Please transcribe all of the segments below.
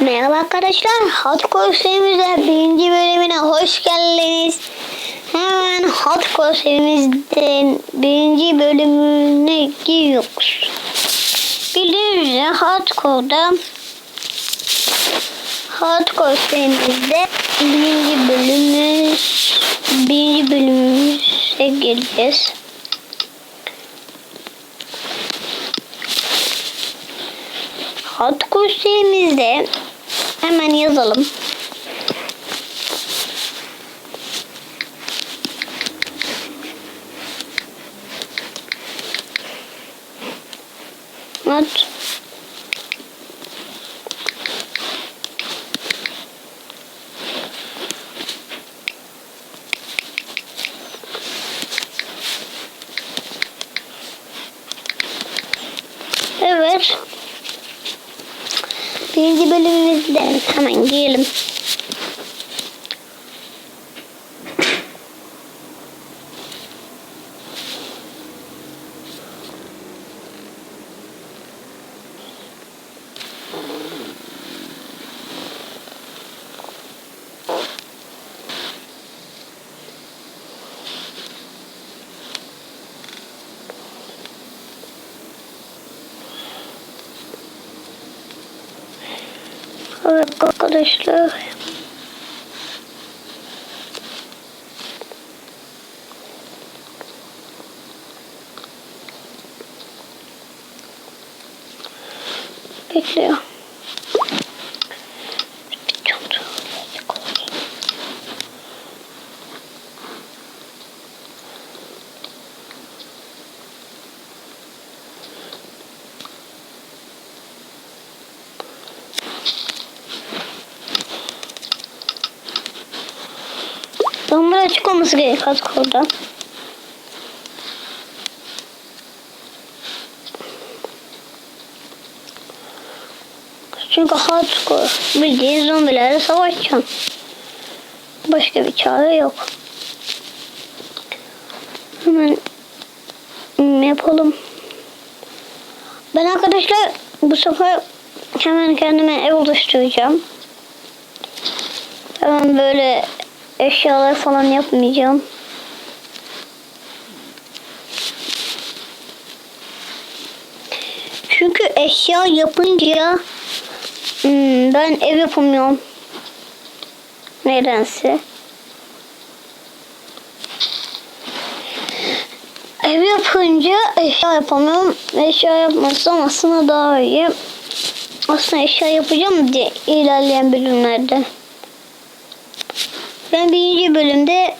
Merhaba arkadaşlar. Hardcore serimizde birinci bölümüne hoş geldiniz. Hemen Hardcore serimizden birinci bölümüne giriyoruz. Bildiğiniz üzere Hardcore'da Hardcore serimizde birinci bölümümüz birinci bölümümüze gireceğiz. Hardcore serimizde hemen yazalım. Hot Evet. Birinci bölümümüzde hemen girelim. Evet arkadaşlar. Bekliyor. Olması gerek artık orada. Çünkü hardcore bildiğin zombilerle savaşacaksın. Başka bir çare yok. Hemen yapalım. Ben arkadaşlar bu sefer hemen kendime ev oluşturacağım. Hemen böyle eşyalar falan yapmayacağım. Çünkü eşya yapınca hmm, ben ev yapamıyorum. Nedense. Ev yapınca eşya yapamıyorum. Eşya yapmazsam aslında daha iyi. Aslında eşya yapacağım diye ilerleyen bölümlerde. Ben birinci bölümde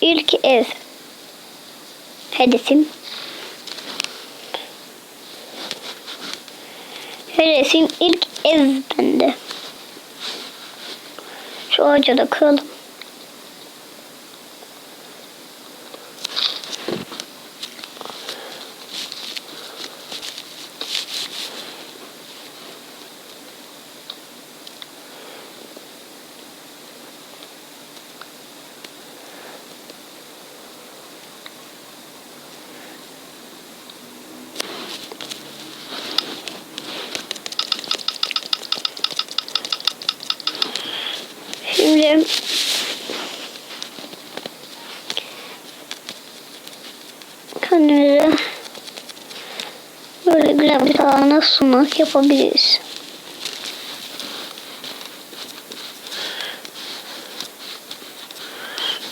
ilk ev hedefim. Hedefim ilk ev bende. Şu ağaca da kıralım. Şimdi kendimize böyle güzel bir tane sunak yapabiliriz.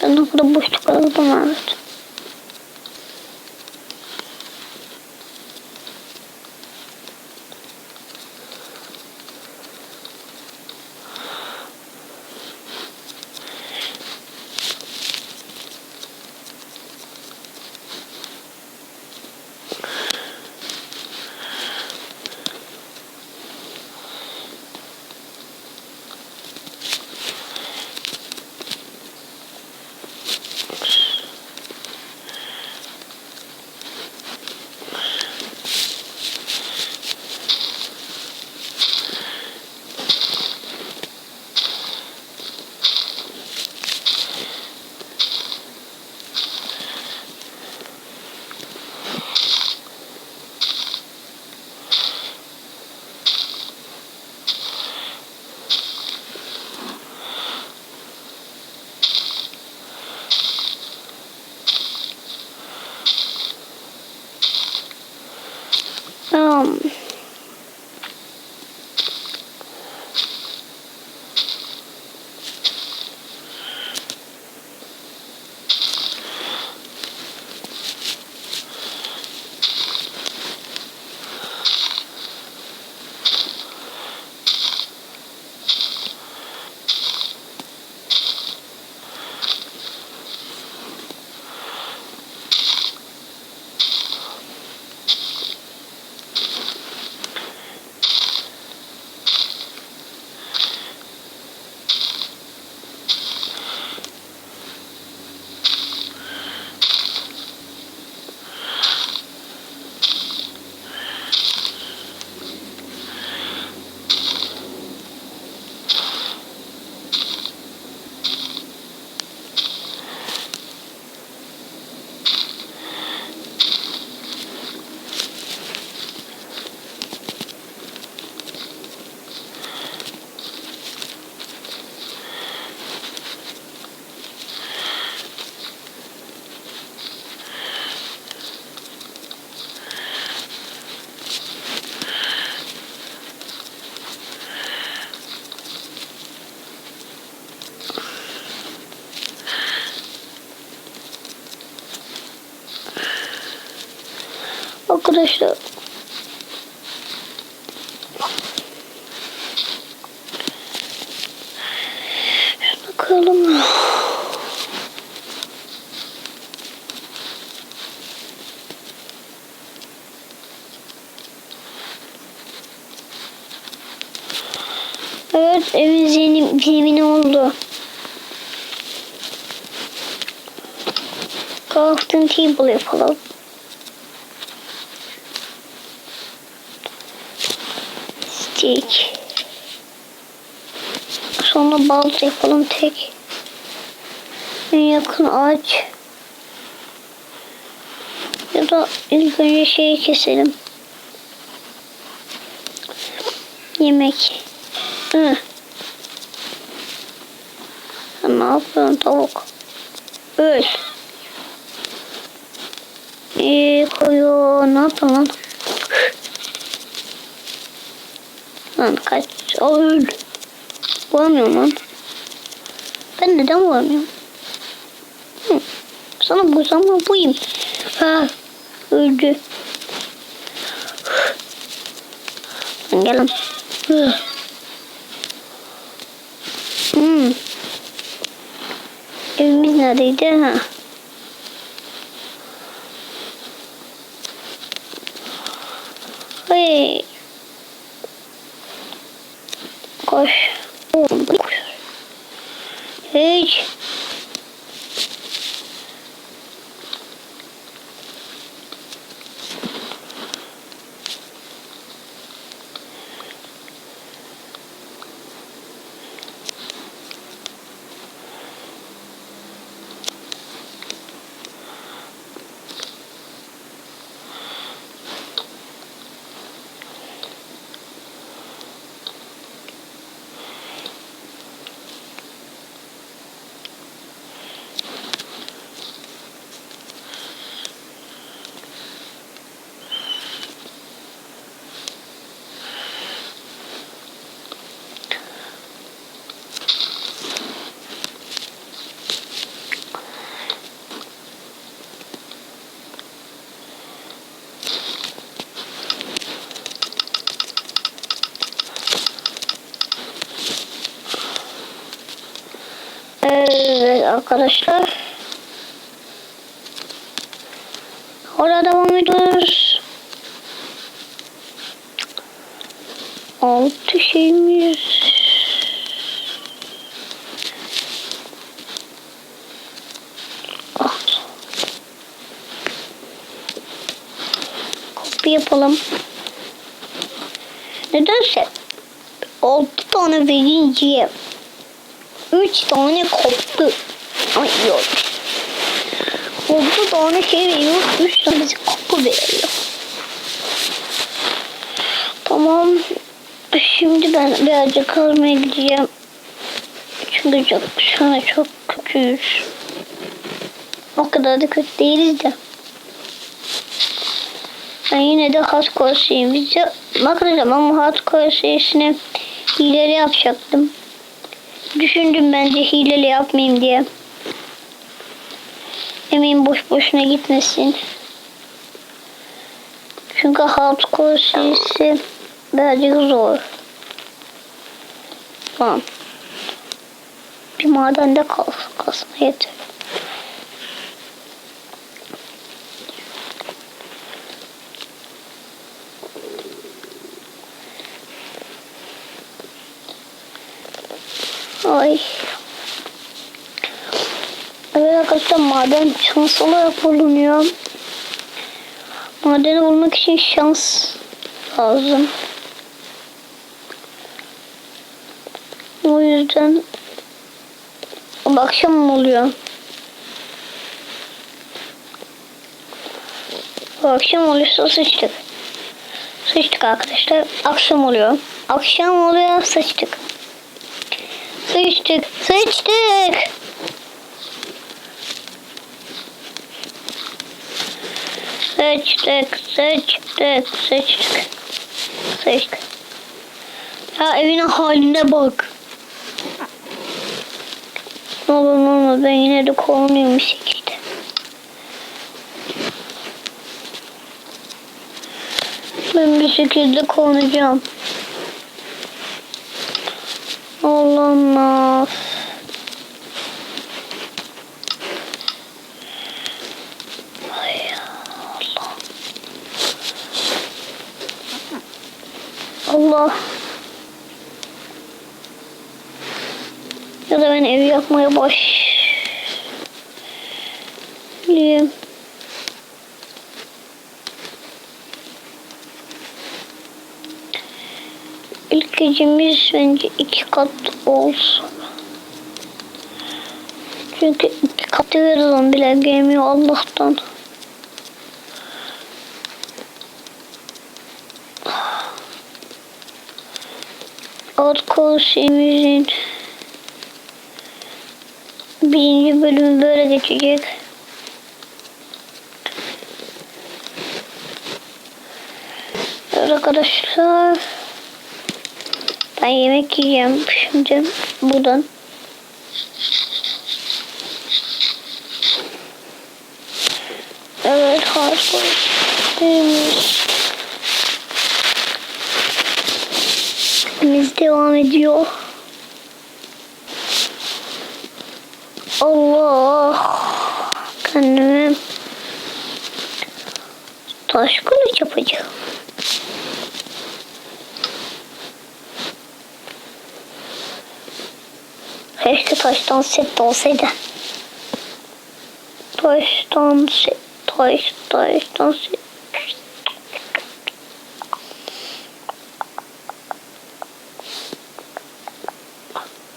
Ben orada boşluk aldım evet. Um. Arkadaşlar. Koyalım. Evet evin zemin, zemini oldu. Crafting table yapalım. Stick. Sonra balta yapalım tek. En yakın ağaç. Ya da ilk önce şeyi keselim. Yemek. Hı. Ne yapıyorsun tavuk? Öl. İyi koyuyor. Ne yapıyorsun lan? Kaç. Öl. Vuramıyorum lan. Ben neden vuramıyorum? Hı. Sana bu zaman buyum. Ha. Öldü. Lan gel. Hmm. Evimiz neredeydi? Ha. Hey. Koş. Koş. Hiç. Evet arkadaşlar. Orada devam ediyoruz. Altı şeyimiz. Ah. Kopya yapalım. Nedense altı tane verince üç tane koptu. Ay yok. Altı tane şey veriyor. Üç tane bize kopu veriyor. Tamam. Şimdi ben birazcık kalmaya gideceğim. Çünkü çok, şu an çok kötüyüz. O kadar da kötü değiliz de. Ben yine de hardcore serimizi bakacağım ama hardcore serisine hileli yapacaktım. Düşündüm bence hileli yapmayayım diye. Emin boş boşuna gitmesin. Çünkü hardcore serisi birazcık zor. Tamam. Bir madende kalsın, kalsın yeter. Ay. Evet arkadaşlar maden şans olarak bulunuyor. Madeni bulmak için şans lazım. O yüzden akşam mı oluyor? Akşam olursa sıçtık. Sıçtık arkadaşlar. Akşam oluyor. Akşam oluyor sıçtık. Sıçtık. Sıçtık. Sıçtık. Sıçtık. Sıçtık. Sıçtık. Ya evine haline bak. Ne olur ne olur ben yine de kovunuyorum bir şekilde. Ben bir şekilde konacağım. Olamaz. Ay Allah. Allah. Ya da ben evi yapmaya başlayayım. İlk gecemiz bence iki kat olsun. Çünkü iki katı veririm bile gelmiyor Allah'tan. Hardcore serimizin birinci bölümü böyle geçecek. Evet arkadaşlar. Ben yemek yiyeceğim şimdi buradan. Evet harika. Biz Biz devam ediyor. Allah. Kendime taş kılıç yapacağım. Keşke taştan set olsaydı. Taştan set, taş, taştan set.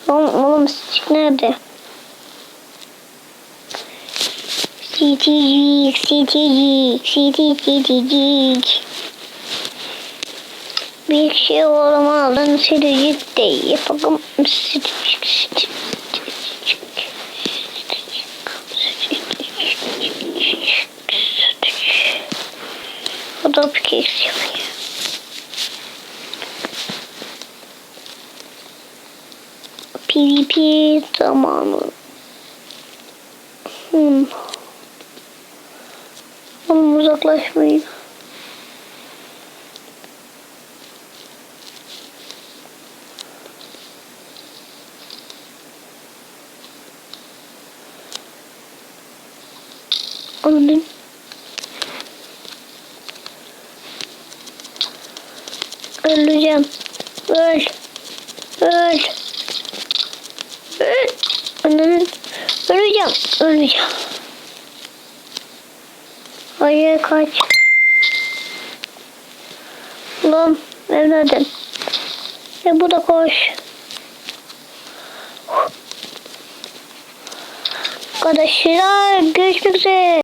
Oğlum, oğlum sıçık nerede? Sitecik, sitecik, sitecik. Bir şey olmadan sitecik de yapalım. Sitecik, sitecik. O da bir yapıyor. PvP zamanı. Hmm. Oğlum uzaklaşmayın. Anladım. Öleceğim. Öl. Öl. Öl. Ananın. Öleceğim. Hayır kaç. Ulan evladım. E bu da koş. Arkadaşlar görüşmek üzere.